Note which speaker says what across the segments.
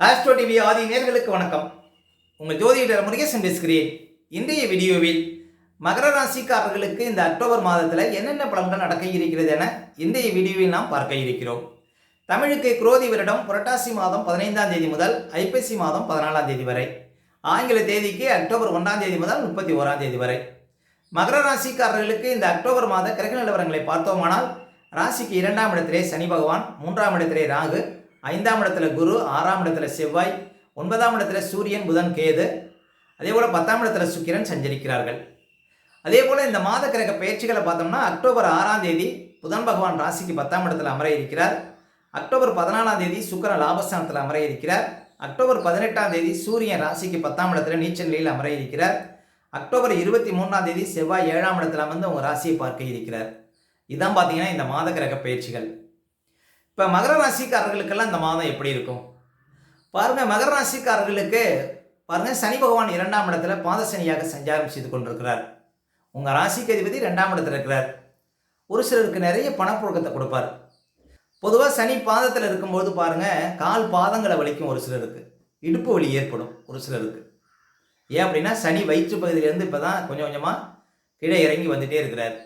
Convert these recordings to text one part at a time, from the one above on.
Speaker 1: Astro TV ஆதி நேர்களுக்கு வணக்கம். உங்கள் ஜோதிடர் முருகேசன் பேசுகிறேன். இன்றைய வீடியோவில் மகர ராசிக்காரர்களுக்கு இந்த அக்டோபர் மாதத்தில் என்னென்ன பலன்கள் நடக்க இருக்கிறது என இன்றைய வீடியோவில் நாம் பார்க்க இருக்கிறோம். தமிழுக்கு குரோதி வருடம் புரட்டாசி மாதம் பதினைந்தாம் தேதி முதல் ஐப்பசி மாதம் பதினாலாம் தேதி வரை. ஆங்கில தேதிக்கு அக்டோபர் ஒன்றாம் தேதி முதல் முப்பத்தி ஓராம் தேதி வரை. மகர ராசிக்காரர்களுக்கு இந்த அக்டோபர் மாத கிரக நிலவரங்களை பார்த்தோமானால் ராசிக்கு இரண்டாம் இடத்திலே சனி பகவான் மூன்றாம் இடத்திலே ராகு ஐந்தாம் இடத்துல குரு ஆறாம் இடத்துல செவ்வாய் ஒன்பதாம் இடத்துல சூரியன் புதன் கேது. அதே போல் பத்தாம் இடத்துல சுக்கிரன் சஞ்சரிக்கிறார்கள். அதே போல் இந்த மாத கிரக பயிற்சிகளை பார்த்தோம்னா அக்டோபர் ஆறாம் தேதி புதன் பகவான் ராசிக்கு பத்தாம் இடத்துல அமர இருக்கிறார். அக்டோபர் பதினாலாம் தேதி சுக்கரன் லாபஸ்தானத்தில் அமர இருக்கிறார். அக்டோபர் பதினெட்டாம் தேதி சூரியன் ராசிக்கு பத்தாம் இடத்துல நீச்சல் நிலையில் அமர இருக்கிறார். அக்டோபர் இருபத்தி மூணாம் தேதி செவ்வாய் ஏழாம் இடத்துல வந்து உங்கள் ராசியை பார்க்க இருக்கிறார். இதான் பார்த்தீங்கன்னா இந்த மாத கிரக பயிற்சிகள். இப்போ மகர ராசிக்காரர்களுக்கெல்லாம் இந்த மாதம் எப்படி இருக்கும்? பாருங்கள் மகர ராசிக்காரர்களுக்கு பாருங்கள் சனி பகவான் இரண்டாம் இடத்துல பாதசனியாக சஞ்சாரம் செய்து கொண்டிருக்கிறார். உங்கள் ராசிக்கு அதிபதி ரெண்டாம் இடத்துல இருக்கிறார். ஒரு சிலருக்கு நிறைய பணப்புழக்கத்தை கொடுப்பார். பொதுவாக சனி பாதத்தில் இருக்கும்போது பாருங்கள் கால் பாதங்களை வலிக்கும் ஒரு சிலருக்கு. இடுப்பு வலி ஏற்படும் ஒரு சிலருக்கு. ஏன் அப்படின்னா சனி வயிற்று பகுதியிலேருந்து இப்போ தான் கொஞ்சம் கொஞ்சமாக கீழே இறங்கி வந்துட்டே இருக்கிறார்.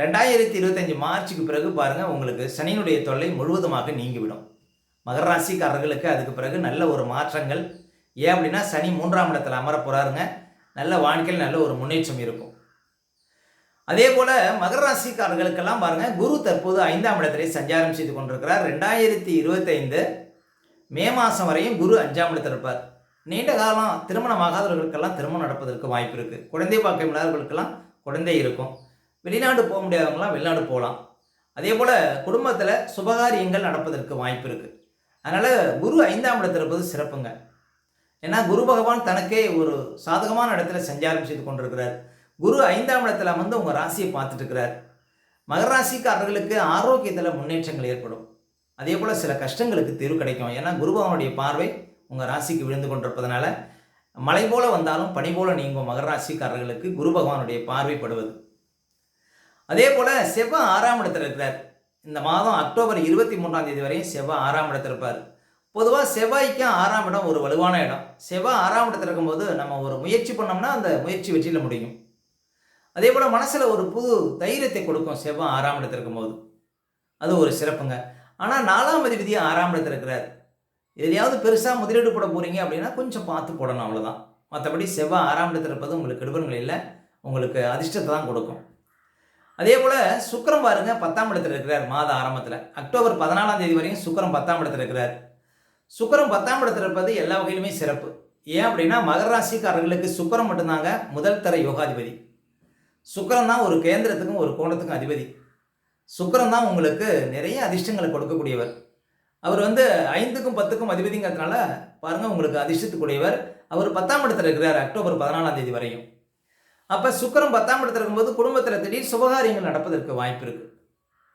Speaker 1: ரெண்டாயிரத்தி இருபத்தஞ்சி மார்ச்சுக்கு பிறகு பாருங்கள் உங்களுக்கு சனியினுடைய தொல்லை முழுவதுமாக நீங்கிவிடும். மகர ராசிக்காரர்களுக்கு அதுக்கு பிறகு நல்ல ஒரு மாற்றங்கள். ஏன் அப்படின்னா சனி மூன்றாம் இடத்துல அமர போகிறாருங்க நல்ல வாழ்க்கையில் நல்ல ஒரு முன்னேற்றம் இருக்கும். அதே போல் மகர ராசிக்காரர்களுக்கெல்லாம் பாருங்கள் குரு தற்போது ஐந்தாம் இடத்திலே சஞ்சாரம் செய்து கொண்டிருக்கிறார். ரெண்டாயிரத்தி இருபத்தைந்து மே மாதம் வரையும் குரு அஞ்சாம் இடத்தில் இருப்பார். நீண்ட காலம் திருமணமாகாதவர்களுக்கெல்லாம் திருமணம் நடப்பதற்கு வாய்ப்பு இருக்குது குழந்தை பார்க்க இல்லாதவர்களுக்கெல்லாம் குழந்தை இருக்கும். வெளிநாடு போக முடியாதவங்களாம் வெளிநாடு போகலாம். அதே போல் குடும்பத்தில் சுபகாரியங்கள் நடப்பதற்கு வாய்ப்பு இருக்குது அதனால் குரு ஐந்தாம் இடத்துல இருப்பது சிறப்புங்க. ஏன்னா குரு பகவான் தனக்கே ஒரு சாதகமான இடத்துல சஞ்சாரம் செய்து கொண்டிருக்கிறார். குரு ஐந்தாம் இடத்துல வந்து உங்கள் ராசியை பார்த்துட்டு இருக்கிறார். மகர ராசிக்காரர்களுக்கு ஆரோக்கியத்தில் முன்னேற்றங்கள் ஏற்படும். அதே போல் சில கஷ்டங்களுக்கு தீர்வு கிடைக்கும். ஏன்னா குரு பகவானுடைய பார்வை உங்கள் ராசிக்கு விழுந்து கொண்டிருப்பதனால மலை போல வந்தாலும் பனி போல நீங்கும் மகர ராசிக்காரர்களுக்கு குரு பகவானுடைய பார்வைப்படுவது அதே போல் செவ்வாய் ஆறாம் இடத்துல இருக்கிறார். இந்த மாதம் அக்டோபர் இருபத்தி மூன்றாம் தேதி வரையும் செவ்வாய் ஆறாம் இடத்துல இருப்பார். பொதுவாக செவ்வாய்க்கு ஆறாம் இடம் ஒரு வலுவான இடம். செவ்வாய் ஆறாம் இடத்துல இருக்கும்போது நம்ம ஒரு முயற்சி பண்ணோம்னா அந்த முயற்சி வெற்றியில் முடியும். அதே போல் மனசில் ஒரு புது தைரியத்தை கொடுக்கும் செவ்வாய் ஆறாம் இடத்துல இருக்கும்போது. அது ஒரு சிறப்புங்க. ஆனால் நாலாம் அதிபதி ஆறாம் இடத்துல இருக்கிறார். எதையாவது பெருசாக முதலீடு போட போகிறீங்க அப்படின்னா கொஞ்சம் பார்த்து போடணும் அவ்வளோதான் மற்றபடி செவ்வாய் ஆறாம் இடத்துல இருப்பது உங்களுக்கு கெடுபன்கள் இல்லை. உங்களுக்கு அதிர்ஷ்டத்தை தான் கொடுக்கும். அதே போல் சுக்கரம் பாருங்க பத்தாம் இடத்துல இருக்கிறார் மாத ஆரம்பத்தில். அக்டோபர் பதினாலாம் தேதி வரையும் சுக்கரம் பத்தாம் இடத்துல இருக்கிறார். சுக்கரம் பத்தாம் இடத்துல இருப்பது எல்லா வகையிலுமே சிறப்பு. ஏன் அப்படின்னா மகர ராசிக்காரர்களுக்கு சுக்கரம் மட்டும்தாங்க முதல் தர யோகாதிபதி. சுக்கரம் தான் ஒரு கேந்திரத்துக்கும் ஒரு கோணத்துக்கும் அதிபதி. சுக்கரம் தான் உங்களுக்கு நிறைய அதிர்ஷ்டங்களை கொடுக்கக்கூடியவர். அவர் வந்து ஐந்துக்கும் பத்துக்கும் அதிபதிங்கிறதுனால பாருங்கள் உங்களுக்கு அதிர்ஷ்டத்துக்குரியவர். அவர் பத்தாம் இடத்துல இருக்கிறார் அக்டோபர் பதினாலாம் தேதி வரையும். அப்போ சுக்கரம் பத்தாம் இடத்துல இருக்கும்போது குடும்பத்தில் திடீர் சுபகாரியங்கள் நடப்பதற்கு வாய்ப்பு இருக்குது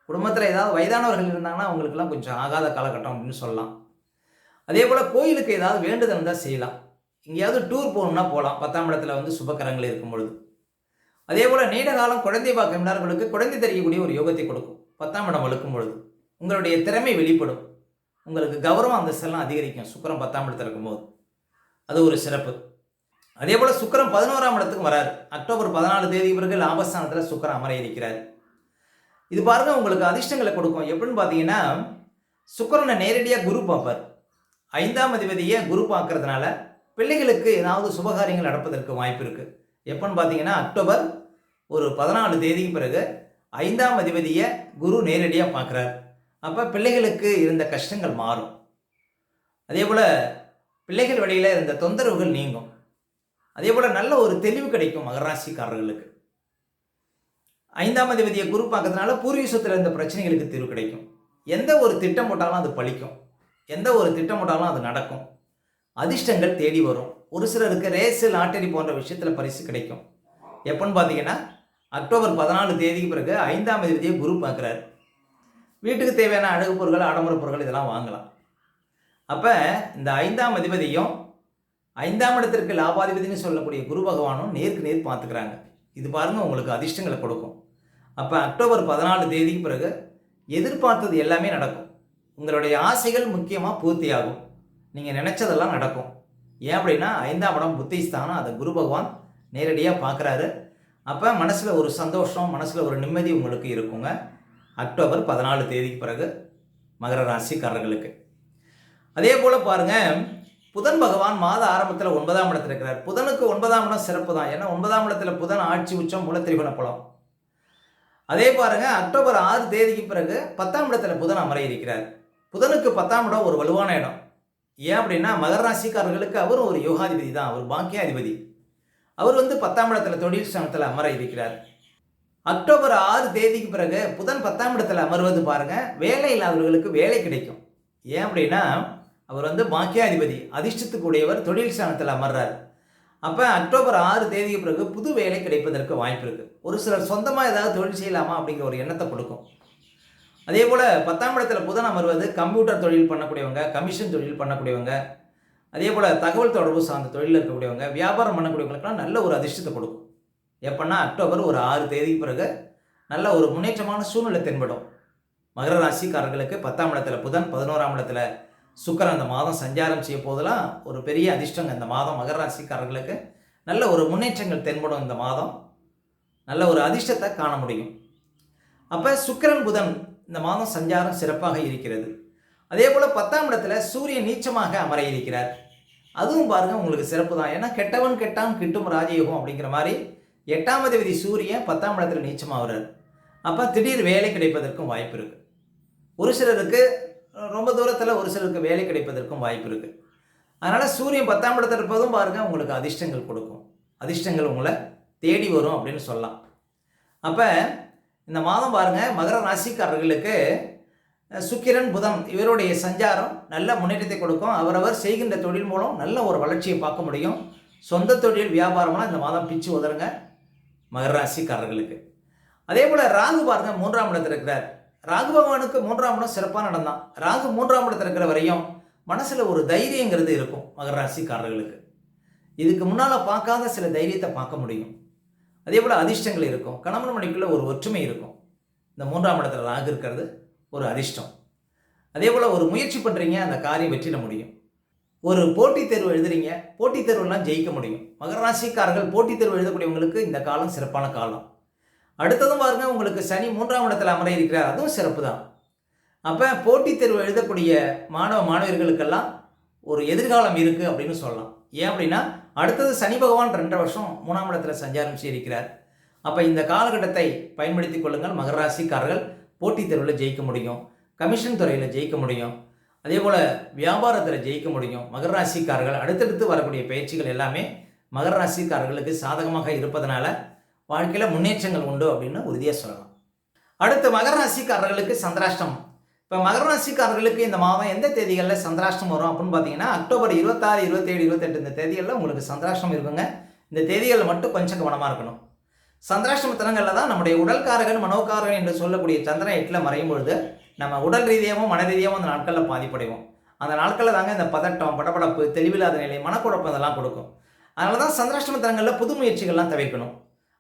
Speaker 1: குடும்பத்தில் ஏதாவது வயதானவர்கள் இருந்தாங்கன்னா அவங்களுக்குலாம் கொஞ்சம் ஆகாத காலகட்டம் அப்படின்னு சொல்லலாம். அதே போல் கோயிலுக்கு ஏதாவது வேண்டுதல் இருந்தால் செய்யலாம். எங்கேயாவது டூர் போகணுன்னா போகலாம். பத்தாம் இடத்துல வந்து சுபக்கரங்கள் இருக்கும் பொழுது. அதே போல் நீண்ட காலம் குழந்தை பார்க்கின்றார்களுக்கு குழந்தை தெரியக்கூடிய ஒரு யோகத்தை கொடுக்கும். பத்தாம் இடம் வலுக்கும் பொழுது. உங்களுடைய திறமை வெளிப்படும். உங்களுக்கு கௌரவம் அந்தஸ்தெல்லாம் அதிகரிக்கும். சுக்கரம் பத்தாம் இடத்துல இருக்கும்போது. அது ஒரு சிறப்பு. அதே போல் சுக்கரம் பதினோராம் இடத்துக்கு வராரு. அக்டோபர் பதினாலு தேதி பிறகு லாபஸ்தானத்தில் சுக்கரம் அமர இருக்கிறார் இது பாருங்க உங்களுக்கு அதிர்ஷ்டங்களை கொடுக்கும். எப்படின்னு பார்த்தீங்கன்னா சுக்கரனை நேரடியாக குரு பார்ப்பார். ஐந்தாம் அதிபதியை குரு பார்க்கறதுனால பிள்ளைகளுக்கு ஏதாவது சுபகாரியங்கள் நடப்பதற்கு வாய்ப்பு இருக்குது எப்போன்னு பார்த்தீங்கன்னா அக்டோபர் ஒரு பதினாலு தேதிக்கு பிறகு ஐந்தாம் அதிபதியை குரு நேரடியாக பார்க்குறார். அப்போ பிள்ளைகளுக்கு இருந்த கஷ்டங்கள் மாறும். அதே போல் பிள்ளைகள் வழியில் இருந்த தொந்தரவுகள் நீங்கும். அதே போல் நல்ல ஒரு தெளிவு கிடைக்கும் மகராசிக்காரர்களுக்கு ஐந்தாம் அதிபதியை குரு பார்க்கறதுனால பூர்வீசத்தில் இருந்த பிரச்சனைகளுக்கு தீர்வு கிடைக்கும். எந்த ஒரு திட்டம் போட்டாலும் அது பழிக்கும். எந்த ஒரு திட்டம் போட்டாலும் அது நடக்கும். அதிர்ஷ்டங்கள் தேடி வரும். ஒரு சிலருக்கு ரேஸு லாட்டரி போன்ற விஷயத்தில் பரிசு கிடைக்கும். எப்போன்னு பார்த்தீங்கன்னா அக்டோபர் பதினாலு தேதிக்கு பிறகு ஐந்தாம் அதிபதியை குரு பார்க்குறாரு. வீட்டுக்கு தேவையான அழகு பொருட்கள் ஆடம்பர பொருட்கள் இதெல்லாம் வாங்கலாம். அப்போ இந்த ஐந்தாம் அதிபதியும் ஐந்தாம் இடத்திற்கு லாபாதிபதினு சொல்லக்கூடிய குரு பகவானும் நேருக்கு நேர் பார்த்துக்கிறாங்க. இது பாருங்கள் உங்களுக்கு அதிர்ஷ்டங்களை கொடுக்கும். அப்போ அக்டோபர் பதினாலு தேதிக்கு பிறகு எதிர்பார்த்தது எல்லாமே நடக்கும். உங்களுடைய ஆசைகள் முக்கியமாக பூர்த்தியாகும். நீங்கள் நினச்சதெல்லாம் நடக்கும். ஏன் அப்படின்னா ஐந்தாம் இடம் புத்திஸ்தானம். அதை குரு பகவான் நேரடியாக பார்க்குறாரு. அப்போ மனசில் ஒரு சந்தோஷம் மனசில் ஒரு நிம்மதி உங்களுக்கு இருக்குங்க. அக்டோபர் பதினாலு தேதிக்கு பிறகு மகர ராசிக்காரர்களுக்கு. அதே போல் பாருங்கள் புதன் பகவான் மாத ஆரம்பத்தில் ஒன்பதாம் இடத்துல இருக்கிறார். புதனுக்கு ஒன்பதாம் இடம் சிறப்பு தான் ஏன்னா ஒன்பதாம் இடத்துல புதன் ஆட்சி உச்சம் மூலத்திரிகுண புலம். அதே பாருங்க அக்டோபர் ஆறு தேதிக்கு பிறகு பத்தாம் இடத்துல புதன் அமர இருக்கிறார் புதனுக்கு பத்தாம் இடம் ஒரு வலுவான இடம். ஏன் அப்படின்னா மகர ராசிக்காரர்களுக்கு அவரும் ஒரு யோகாதிபதி தான் அவர் பாக்கியாதிபதி. அவர் வந்து பத்தாம் இடத்துல தொழில் ஸ்தானத்தில் அமர இருக்கிறார் அக்டோபர் ஆறு தேதிக்கு பிறகு புதன் பத்தாம் இடத்துல அமர்வது பாருங்க வேலை இல்லாதவர்களுக்கு வேலை கிடைக்கும். ஏன் அப்படின்னா அவர் வந்து பாக்கியாதிபதி அதிர்ஷ்டத்துக்குடையவர் தொழில் ஸ்தானத்தில் அமர்றார். அப்போ அக்டோபர் ஆறு தேதிக்கு பிறகு புது வேலை கிடைப்பதற்கு வாய்ப்பு இருக்குது ஒரு சிலர் சொந்தமாக ஏதாவது தொழில் செய்யலாமா அப்படிங்கிற ஒரு எண்ணத்தை கொடுக்கும். அதே போல் பத்தாம் இடத்துல புதன் அமர்வது கம்ப்யூட்டர் தொழில் பண்ணக்கூடியவங்க கமிஷன் தொழில் பண்ணக்கூடியவங்க அதே போல் தகவல் தொடர்பு சார்ந்த தொழிலில் இருக்கக்கூடியவங்க வியாபாரம் பண்ணக்கூடியவங்களுக்குலாம் நல்ல ஒரு அதிர்ஷ்டத்தை கொடுக்கும். எப்போன்னா அக்டோபர் ஒரு ஆறு தேதிக்கு பிறகு நல்ல ஒரு முன்னேற்றமான சூழ்நிலை தென்படும். மகர ராசிக்காரர்களுக்கு பத்தாம் இடத்துல புதன் பதினோராம் இடத்துல சுக்கரன் அந்த மாதம் சஞ்சாரம் செய்ய போதெல்லாம் ஒரு பெரிய அதிர்ஷ்டங்க. இந்த மாதம் மகர ராசிக்காரர்களுக்கு நல்ல ஒரு முன்னேற்றங்கள் தென்படும் இந்த மாதம். நல்ல ஒரு அதிர்ஷ்டத்தை காண முடியும். அப்போ சுக்கிரன் புதன் இந்த மாதம் சஞ்சாரம் சிறப்பாக இருக்கிறது. அதே போல் பத்தாம் இடத்துல சூரியன் நீச்சமாக அமர இருக்கிறார். அதுவும் பாருங்கள் உங்களுக்கு சிறப்பு தான். ஏன்னா கெட்டவன் கெட்டான் கிட்டும் ராஜயோகம் அப்படிங்கிற மாதிரி எட்டாம் அதிபதி சூரியன் பத்தாம் இடத்துல நீச்சமாகிறார். அப்போ திடீர் வேலை கிடைப்பதற்கும் வாய்ப்பு இருக்குது ஒரு சிலருக்கு ரொம்ப தூரத்தில் ஒரு சிலருக்கு வேலை கிடைப்பதற்கும் வாய்ப்பு இருக்குது அதனால் சூரியன் பத்தாம் இடத்துல இருப்பதும் பாருங்கள் உங்களுக்கு அதிர்ஷ்டங்கள் கொடுக்கும். அதிர்ஷ்டங்கள் உங்களை தேடி வரும் அப்படின்னு சொல்லலாம். அப்போ இந்த மாதம் பாருங்கள் மகர ராசிக்காரர்களுக்கு சுக்கிரன் புதன் இவருடைய சஞ்சாரம் நல்ல முன்னேற்றத்தை கொடுக்கும். அவரவர் செய்கின்ற தொழில் மூலம் நல்ல ஒரு வளர்ச்சியை பார்க்க முடியும். சொந்த தொழில் வியாபாரம்லாம் இந்த மாதம் பிச்சு உதறுங்க மகர ராசிக்காரர்களுக்கு. அதே போல் ராகு பாருங்கள் மூன்றாம் இடத்தில் இருக்கிறார். ராகு பகவானுக்கு மூன்றாம் இடம் சிறப்பான நடந்தான் ராகு மூன்றாம் இடத்துல இருக்கிற வரையும் மனசில் ஒரு தைரியங்கிறது இருக்கும் மகர ராசிக்காரர்களுக்கு. இதுக்கு முன்னால் பார்க்காத சில தைரியத்தை பார்க்க முடியும். அதே போல் அதிர்ஷ்டங்கள் இருக்கும். கணவன் மணிக்குள்ள ஒரு ஒற்றுமை இருக்கும். இந்த மூன்றாம் இடத்துல ராகு இருக்கிறது ஒரு அதிர்ஷ்டம். அதே போல் ஒரு முயற்சி பண்ணுறீங்க அந்த காரியம் வெற்றிட முடியும். ஒரு போட்டித் தேர்வு எழுதுறீங்க போட்டித் தேர்வுலாம் ஜெயிக்க முடியும். மகர ராசிக்காரர்கள் போட்டித் தேர்வு எழுதக்கூடியவங்களுக்கு இந்த காலம் சிறப்பான காலம். அடுத்ததும் பாருங்க உங்களுக்கு சனி மூன்றாம் இடத்துல அமர இருக்கிறார் அதுவும் சிறப்பு தான் அப்போ போட்டித் தேர்வு எழுதக்கூடிய மாணவ மாணவியர்களுக்கெல்லாம் ஒரு எதிர்காலம் இருக்குது அப்படின்னு சொல்லலாம். ஏன் அப்படின்னா அடுத்தது சனி பகவான் ரெண்டரை வருஷம் மூணாம் இடத்துல சஞ்சாரம் செய்திருக்கிறார். அப்போ இந்த காலகட்டத்தை பயன்படுத்தி கொள்ளுங்கள். மகராசிக்காரர்கள் போட்டித் தேர்வில் ஜெயிக்க முடியும். கமிஷன் துறையில் ஜெயிக்க முடியும். அதே போல் வியாபாரத்தில் ஜெயிக்க முடியும். மகர ராசிக்காரர்கள் அடுத்தடுத்து வரக்கூடிய பயிற்சிகள் எல்லாமே மகர ராசிக்காரர்களுக்கு சாதகமாக இருப்பதனால வாழ்க்கையில் முன்னேற்றங்கள் உண்டு அப்படின்னு உறுதியாக சொல்லலாம். அடுத்து மகர ராசிக்காரர்களுக்கு சந்திராஷ்டம் இப்போ மகர ராசிக்காரர்களுக்கு இந்த மாதம் எந்த தேதிகளில் சந்திராஷ்டம் வரும் அப்படின்னு பார்த்தீங்கன்னா அக்டோபர் இருபத்தாறு இருபத்தேழு இருபத்தெட்டு இந்த தேதிகளில் உங்களுக்கு சந்திராஷ்டம் இருக்குங்க. இந்த தேதிகளில் மட்டும் கொஞ்சம் கவனமாக இருக்கணும். சந்திராஷ்டம தினங்களில் தான் நம்முடைய உடல்காரகன் மனோகாரகன் என்று சொல்லக்கூடிய சந்திரன் எட்டில் மறையும் பொழுது நம்ம உடல் ரீதியாகவும் மன ரீதியாகவும் அந்த நாட்களில் பாதிப்படைவோம். அந்த நாட்களில் தாங்க இந்த பதட்டம் படபடப்பு தெளிவில்லாத நிலை மனக்குழப்பம் இதெல்லாம் கொடுக்கும். அதனால தான் சந்திராஷ்டம தினங்களில் புது முயற்சிகள்லாம் தவிர்க்கணும்.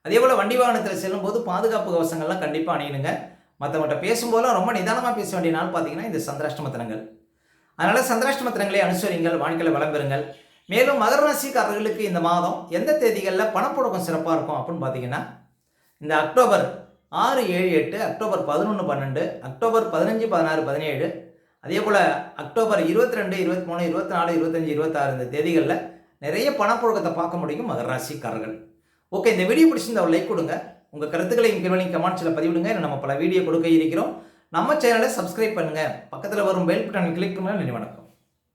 Speaker 1: அதே போல் வண்டி வாகனத்தில் செல்லும்போது பாதுகாப்பு கவசங்கள்லாம் கண்டிப்பாக அணியணுங்க. மற்றவங்கள்ட்ட பேசும்போதெல்லாம் ரொம்ப நிதானமாக பேச வேண்டிய நாள் பார்த்தீங்கன்னா இந்த சந்திராஷ்டம தினங்கள் அதனால் சந்திராஷ்டம தினங்களை அனுசரிங்கள் வாழ்க்கையில் வளம் பெறுங்கள். மேலும் மகர ராசிக்காரர்களுக்கு இந்த மாதம் எந்த தேதிகளில் பணப்புழக்கம் சிறப்பாக இருக்கும் அப்படின்னு பார்த்தீங்கன்னா இந்த அக்டோபர் ஆறு ஏழு எட்டு அக்டோபர் பதினொன்று பன்னெண்டு அக்டோபர் பதினஞ்சு பதினாறு பதினேழு அதே போல் அக்டோபர் இருபத்தி ரெண்டு இருபத்தி மூணு இருபத்தி நாலு இருபத்தஞ்சி இருபத்தாறு இந்த தேதிகளில் நிறைய பணப்புழக்கத்தை பார்க்க முடியும் மகர ராசிக்காரர்கள். ஓகே இந்த வீடியோ பிடிச்சிருந்தா லைக் கொடுங்க. உங்கள் கருத்துக்களை கீழ்வழி கமெண்ட்ஸில் பதிவிடுங்க. நம்ம பல வீடியோ கொடுக்க இருக்கிறோம். நம்ம சேனலை சப்ஸ்கிரைப் பண்ணுங்கள் பக்கத்தில் வரும் பெல் பட்டன் கிளிக் பண்ணுங்கள் நன்றி வணக்கம்.